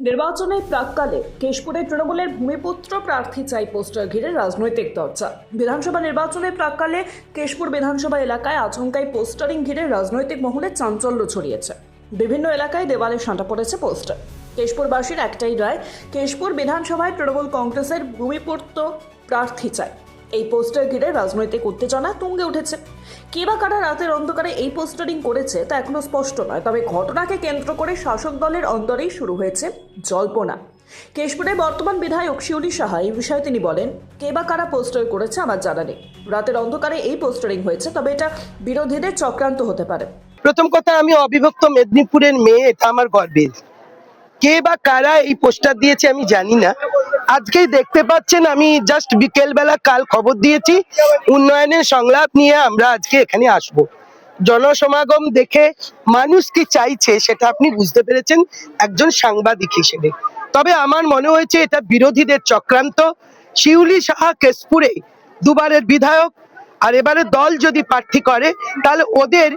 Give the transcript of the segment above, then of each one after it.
নির্বাচনের প্রাককালে কেশপুরে তৃণমূলের ভূমিপুত্র প্রার্থী চাই পোস্টার ঘিরে রাজনৈতিক চর্চা বিধানসভা নির্বাচনের প্রাককালে কেশপুর বিধানসভা এলাকায় আচমকাই পোস্টারিং ঘিরে রাজনৈতিক মহলে চাঞ্চল্য ছড়িয়েছে। বিভিন্ন এলাকায় দেওয়ালে সাঁটা পড়েছে পোস্টার। কেশপুরবাসীর একটাই রায়, কেশপুর বিধানসভায় তৃণমূল কংগ্রেসের ভূমিপুত্র প্রার্থী চাই। এই পোস্টার ঘিরে রাজনৈতিক উত্তেজনা তুঙ্গে উঠেছে। কে বা কারা রাতের অন্ধকারে এই পোস্টারিং করেছে তা এখনও স্পষ্ট নয়, তবে ঘটনাকে কেন্দ্র করে শাসক দলের অন্তরেই শুরু হয়েছে জল্পনা। কেশপুরের বর্তমান বিধায়ক শিউলি সাহা এই বিষয়ে তিনি বলেন, কে বা কারা পোস্টার করেছে আমার জানা নেই। রাতের অন্ধকারে এই পোস্টারিং হয়েছে, তবে এটা বিরোধীদের চক্রান্ত হতে পারে। প্রথম কথা, আমি অবিভক্ত মেদিনীপুরের মেয়ে, এটা আমার গর্বের। কে বা কারা এই পোস্টার দিয়েছে আমি জানি না আজকেই দেখতে পাচ্ছেন আমি জাস্ট বিকেলবেলা কাল খবর দিয়েছি। উন্নয়নের সংলাপ নিয়ে আমরা আজকে এখানে আসব। জনসমাগম দেখে মানুষ কি চাইছে সেটা আপনি বুঝতে পেরেছেন একজন সাংবাদিক হিসেবে। তবে আমার মনে হয়েছে এটা বিরোধীদের চক্রান্ত। শিউলি সাহা কেশপুরে দুবারের বিধায়ক, আর এবারে দল যদি প্রার্থী করে, তাহলে ওদের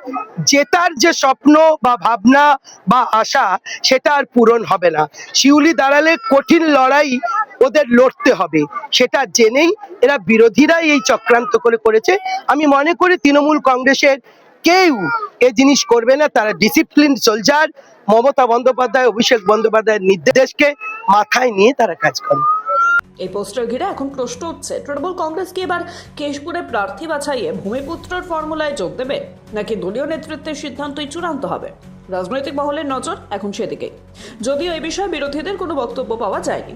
জেতার যে স্বপ্ন বা ভাবনা বা আশা, সেটা আর পূরণ হবে না। শিউলি দাঁড়ালে কঠিন লড়াই ওদের লড়তে হবে। সেটা জেনেই এরা বিরোধীরাই এই চক্রান্ত করে করেছে। আমি মনে করি তৃণমূল কংগ্রেসের কেউ এ জিনিস করবে না। তারা ডিসিপ্লিন সোলজার মমতা বন্দ্যোপাধ্যায়, অভিষেক বন্দ্যোপাধ্যায়ের নির্দেশকে মাথায় নিয়ে তারা কাজ করে। এই পোস্টার ঘিরে এখন প্রশ্ন উঠছে, তৃণমূল কংগ্রেস কি এবার কেশপুরে প্রার্থী বাছাইয়ে ভূমিপুত্রর ফর্মুলায় যোগ দেবে? নাকি দলীয় নেতৃত্বের সিদ্ধান্তই চূড়ান্ত হবে? রাজনৈতিক মহলের নজর এখন সেদিকেই। যদিও এই বিষয়ে বিরোধীদের কোনো বক্তব্য পাওয়া যায়নি।